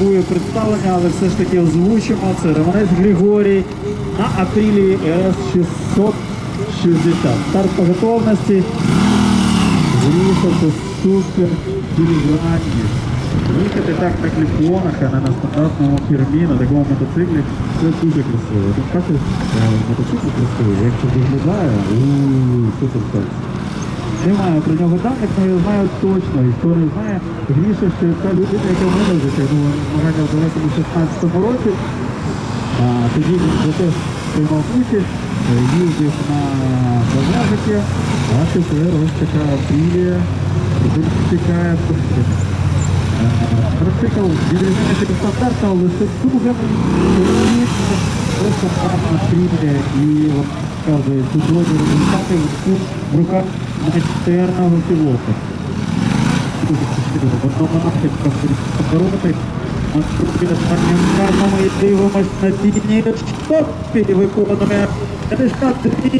Буде представлення, але все ж таки озвучимо. Це Романець Григорій на апрілі РС 660. Старт по готовності. Врізати супер ділігранні. Їхати так на кліпонах, а не на стандартному фірмі, на такому мотоциклі, це дуже красиво. Тим паче, мотоцикл красивий, якщо виглядає, уuu, супер секс. Немає про нього даних, але я знаю точно. Хто не знає, Гріша, та людина, яка мене затягнула змагання в далекому 16 році. А, тоді він за те приймав участь, їздив на багажики, а тепер ось така філія, тут чекає. Мотоцикл відрізняється від стандарту, але це дуже просто гарна філія і показує чудові результати в руках майстерного пілота. Напрямку оборони. Наступне ми дивимось на тіні штопі, виконує 52